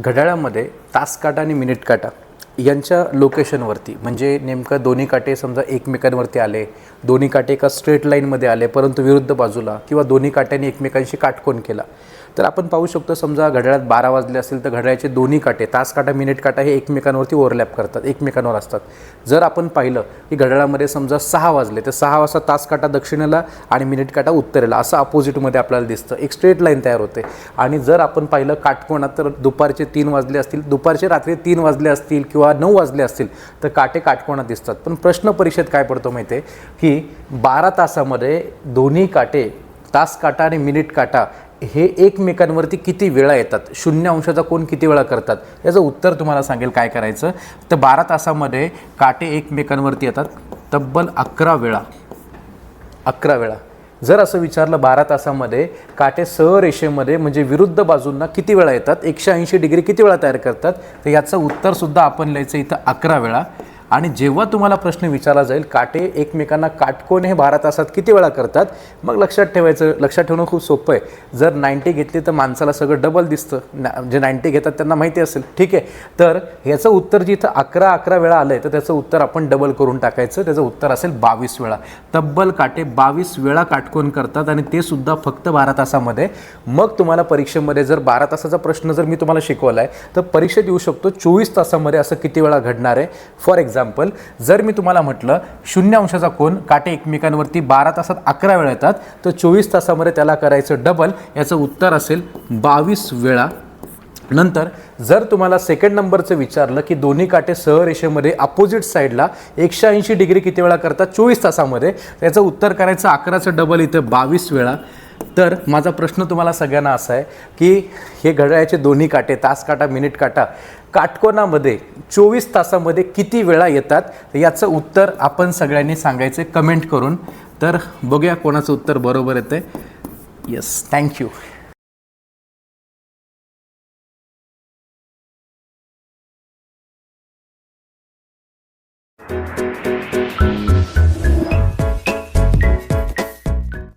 घड्याळामध्ये तास काटा आणि मिनिट काटा यांच्या लोकेशनवरती म्हणजे नेमकं दोन्ही काटे समजा एकमेकांवरती आले दोन्ही काटे एका स्ट्रेट लाईनमध्ये आले परंतु विरुद्ध बाजूला किंवा दोन्ही काट्यांनी एकमेकांशी काटकोन केला तर आपण पाहू शकतो समजा घड्याळात बारा वाजले असेल तर घड्याळाचे दोन्ही काटे तास काटा मिनिट काटा हे एकमेकांवरती ओव्हरलॅप करतात एकमेकांवर असतात. जर आपण पाहिलं की घड्याळामध्ये समजा सहा वाजले तर सहा वाजता तास काटा दक्षिणेला आणि मिनिट काटा उत्तरेला असं अपोजिटमध्ये आपल्याला दिसतं. एक स्ट्रेट लाईन तयार होते. आणि जर आपण पाहिलं काटकोणात तर दुपारचे तीन वाजले असतील दुपारचे रात्री तीन वाजले असतील किंवा नऊ वाजले असतील तर काटे काटकोणात दिसतात. पण प्रश्न परीक्षेत काय पडतो माहिती आहे? की बारा तासामध्ये दोन्ही काटे तास काटा आणि मिनिट काटा हे एकमेकांवरती किती वेळा येतात? शून्य अंशाचा कोण किती वेळा करतात? याचं उत्तर तुम्हाला सांगेल काय करायचं. तर बारा तासामध्ये काटे एकमेकांवरती येतात. तब्बल अकरा वेळा. अकरा वेळा. जर असं विचारलं बारा तासामध्ये काटे सहरेषेमध्ये म्हणजे विरुद्ध बाजूंना किती वेळा येतात? एकशे ऐंशी डिग्री किती वेळा तयार करतात? तर याचं उत्तरसुद्धा आपण लिहायचं इथं अकरा वेळा. आणि जेव्हा तुम्हाला प्रश्न विचारला जाईल काटे एकमेकांना काटकोन हे बारा तासात किती वेळा करतात? मग लक्षात ठेवायचं लक्षात ठेवणं खूप सोपं आहे. जर नाईन्टी घेतली तर माणसाला सगळं डबल दिसतं. ना जे नाईन्टी घेतात त्यांना माहिती असेल. ठीक आहे. तर ह्याचं उत्तर जिथं अकरा अकरा वेळा आलं आहे तर त्याचं उत्तर आपण डबल करून टाकायचं. त्याचं उत्तर असेल बावीस वेळा. तब्बल काटे बावीस वेळा काटकोन करतात आणि ते सुद्धा फक्त बारा तासामध्ये. मग तुम्हाला परीक्षेमध्ये जर बारा तासाचा प्रश्न जर मी तुम्हाला शिकवला आहे तर परीक्षेत येऊ शकतो चोवीस तासामध्ये असं किती वेळा घडणार आहे? फॉर एक्झाम्पल एक्झाम्पल जर मी तुम्हाला म्हटलं शून्य अंशाचा कोण काटे एकमेकांवरती बारा तासात अकरा वेळा येतात तर चोवीस तासामध्ये त्याला करायचं डबल याचं उत्तर असेल बावीस वेळा. नंतर जर तुम्हाला सेकंड नंबरचं विचारलं की दोन्ही काटे सहरेषेमध्ये अपोजिट साईडला एकशे ऐंशी डिग्री किती वेळा करतात चोवीस तासामध्ये त्याचं उत्तर करायचं अकराचं डबल इथं बावीस वेळा. तर माझा प्रश्न तुम्हाला सगळ्यांना असा आहे की हे घड्याळाचे दोन्ही काटे तास काटा मिनिट काटा काटकोनामध्ये चोवीस तासामध्ये किती वेळा येतात? याचं उत्तर आपण सगळ्यांनी सांगायचं कमेंट करून. तर बघूया कोणाचं उत्तर बरोबर येतं येस थँक्यू